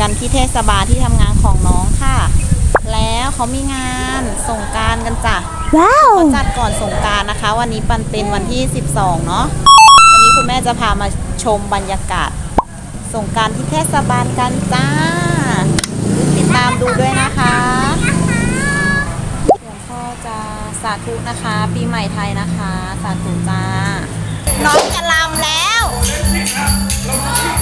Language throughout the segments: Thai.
กันที่เทศบาลที่ทำงานของน้องค่ะ แล้วเขามีงานสงกรารกันจ้ะว้าวเขาจัดก่อนสงกรารนะคะ วันนี้ปันเป็นวันที่ 12 เนาะวันนี้คุณแม่จะพามาชมบรรยากาศสงกรารที่เทศบาลกันจ้า ติดตามดูด้วยนะคะหลวงพ่อจะสาธุนะคะ ปีใหม่ไทยนะคะ สาธุจ้า น้องจะลำแล้ว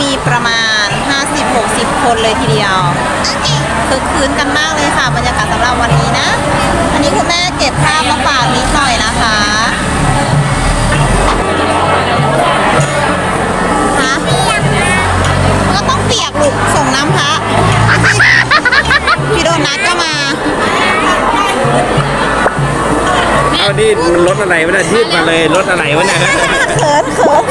มีประมาณ 50-60 คนเลยทีเดียวคึกคืนกันมากเลยค่ะ บรรยากาศสำหรับวันนี้นะ อันนี้คุณแม่เก็บภาพมาฝากนิดหน่อยนะคะฮะก็ต้องเปียกลูกส่งน้ำพระพี่โดนัทก็มา เอานี่มันรถอะไรวะเนี่ยยืดมาเลยรถอะไรวะเนี่ย เขินเขิน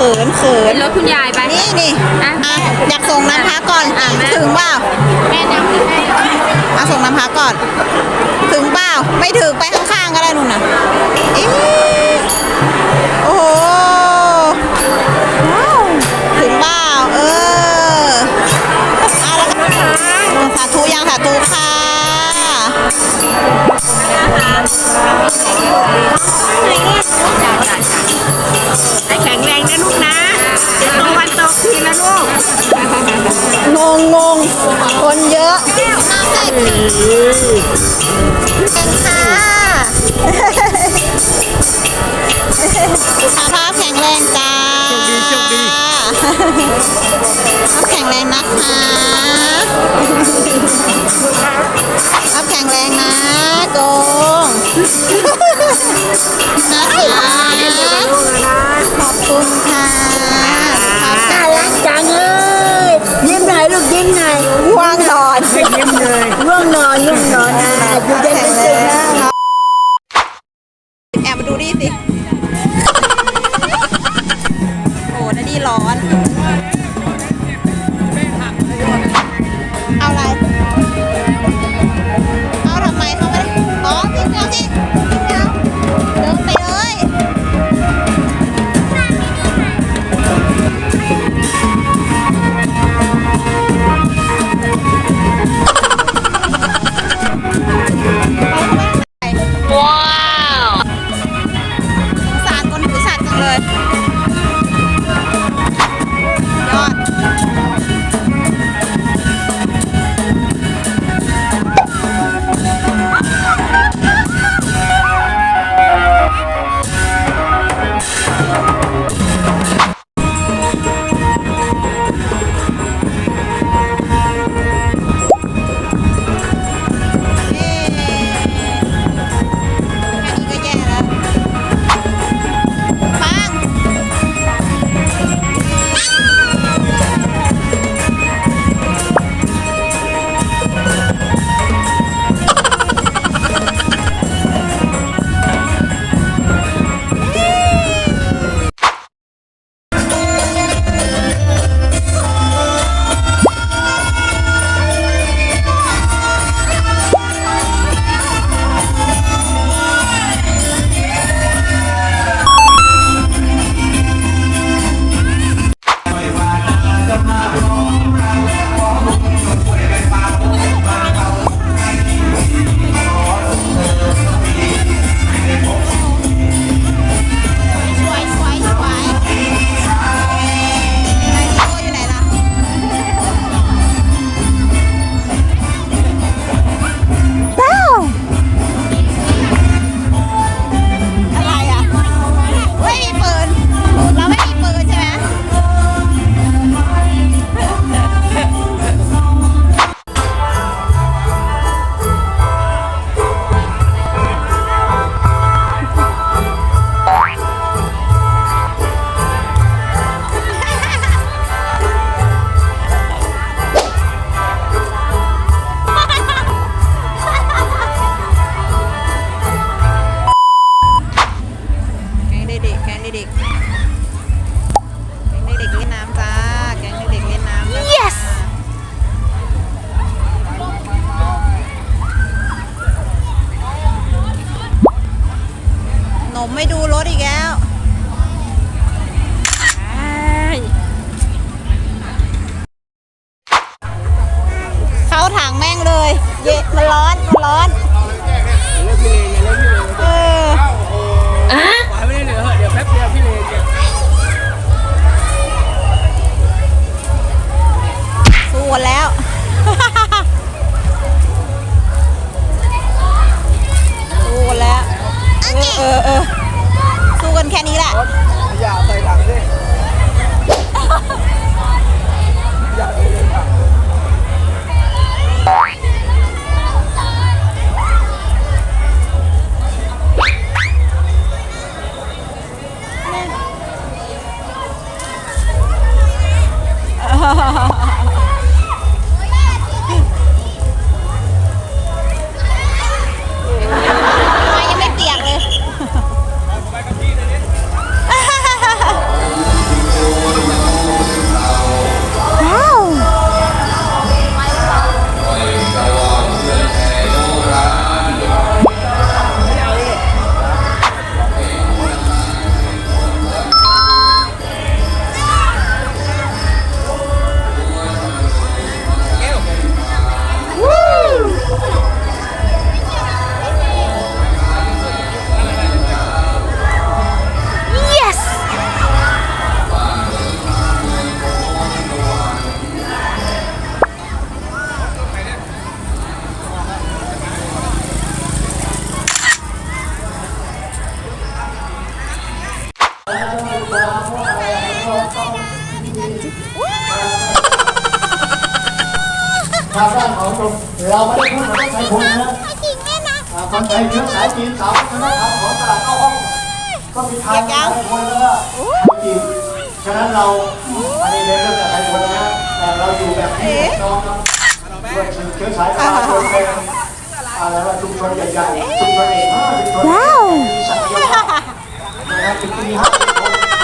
เขินเขินรถคุณยายไป นี่นี่อะอะอยากส่งน้ำพักก่อนอะแม่ ถึงเปล่าแม่นำขึ้นให้มาส่งน้ำพักก่อน ถึงเปล่าไม่ถึงไปข้างๆก็ได้นู่นน่ะ โชคดีสุขภาพแข็งแรงนะคะสุขภาพแข็งแรงนะโกงนะคะขอบคุณค่ะสุขภาพแข็งแรงจังเลยยิ้มหน่อยลูกยิ้มหน่อยว่างนอนยิ้มเลยง่วงนอนง่วงนอนอะอยู่เย็นแข็งเป็นแรสุขงนะ นมไม่ดูรถอีกแล้วางด้านของเราไม่ได้พูดถึงไทยพุนนะอ่าคนไทยเชื้อสายจีนสาววัฒนธรรมของตลาดเข้าห้องก็มีทางไทยพุนแล้วก็จีนฉะนั้นเราอันนี้เรื่องแบบไทยพุนนะแต่เราอยู่แบบพี่น้องครับด้วยเชื้อสายประชาชนเป็นอะไรว่าชุมชนใหญ่ๆชุมชนเอกห้าชุมชนมีศักยภาพนะครับถึงปีห้าสิบคนแล้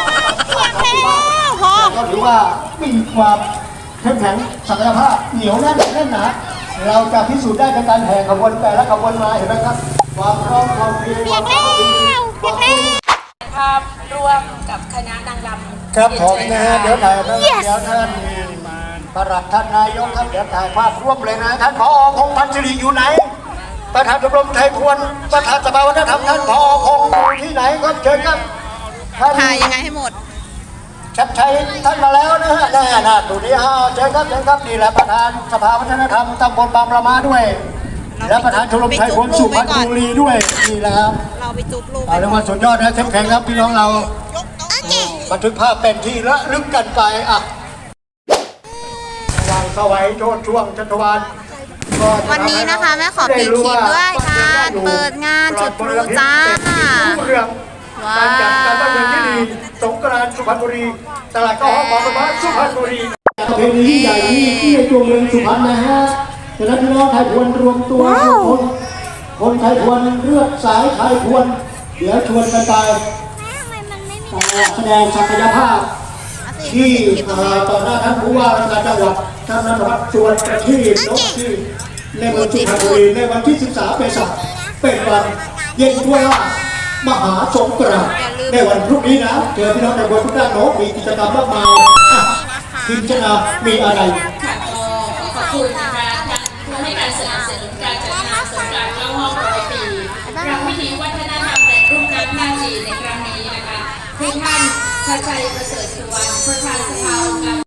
วพอก็ถือว่ามีความ เข้มแข็งศักยภาพเหนียวแน่นแน่นหนาเราจะพิสูจน์ได้จากการแห่ขบวนแต่ละขบวนมาเห็นไหมครับความพร้อมความเพรียงความสามัคคีความรู้ภาพร่วมกับคณะนางรำครับผมนะฮะเดี๋ยวถ่ายนะเดี๋ยวท่านประหลัดท่านนายกครับเดี๋ยวถ่ายภาพร่วมเลยนะท่านผอพงษ์พันธ์สิริอยู่ไหนประธานชมรมไทยพวนประธานสภาวัฒนธรรมท่านผอพงษ์อยู่ที่ไหนครับเชิญครับท่านถ่ายยังไงให้หมด ชัดชัยท่านมาแล้วนะฮะแน่นะดูนี่ฮะเชิญครับเชิญครับนี่แหละประธานสภาวัฒนธรรมตำบลบางประมาด้วย และประธานชมรมไทยพวนสุพรรณบุรีด้วยนี่แหละครับเราไปจุ๊บลูกเอาเรียกว่าสุดยอดนะเข้มแข็งครับพี่น้องเราบันทึกภาพเป็นที่ระลึกกันไปอะวางสวัยโชดช่วงชัตวานก็จวันนี้นะคะแม่ขอปิดคลิปด้วยการเปิดงานจุดพลุจ้า เรื่องการจัดการตั้งเงินที่ดีสงกรานต์สุพรรณบุรี ตลาดก็ห้องของประมาสุพรรณบุรีประเพณีที่ใหญ่ที่ที่ในตัวเมืองสุพรรณนะฮะฉะนั้นพี่น้องไทยพวนรวมตัวคนคนไทยพวนเลือดสายไทยพวนเดี๋ยวชวนกันไปแสดงศักยภาพที่เอ่อต่อหน้าท่านผู้ว่าราชการจังหวัดท่านนันทวัฒน์ชวนประทีปนกที่ในเมืองสุพรรณบุรีในวันที่ 13เมษายนเป็นวันเย็นด้วยว่า มหาสงกรานต์ในวันพรุ่งนี้นะ เจอพี่น้องในบนทุกด้านโน้มีกิจกรรมมากมายอะพิจารณามีอะไรค่ะก็ขอบคุณนะคะทางผู้ให้การสนับสนุนการจัดงานสงกรานต์เข้าห้องประปีรำวิถีวัฒนธรรมและรูปน้ำหน้าจีนในครั้งนี้นะคะทุกท่านชาชัยประเสริฐสุวรรณประธานสภา